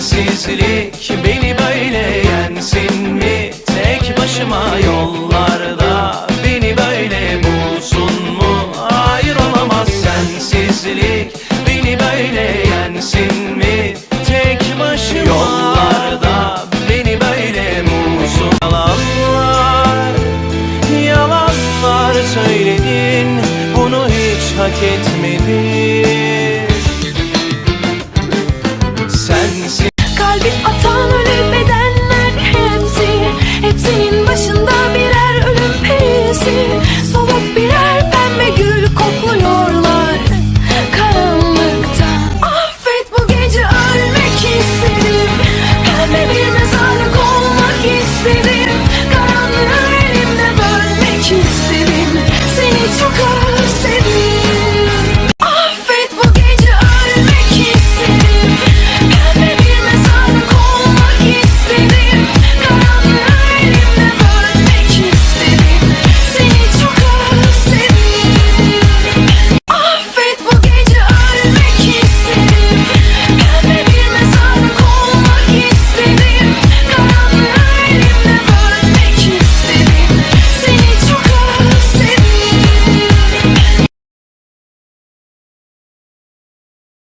sensizlik beni böyle yensin mi? Tek başıma yollarda beni böyle bulsun mu? Hayır olamaz sensizlik beni böyle yensin mi? Tek başıma yollarda beni böyle bulsun Yalanlar, yalanlar söyledin bunu hiç hak etmedin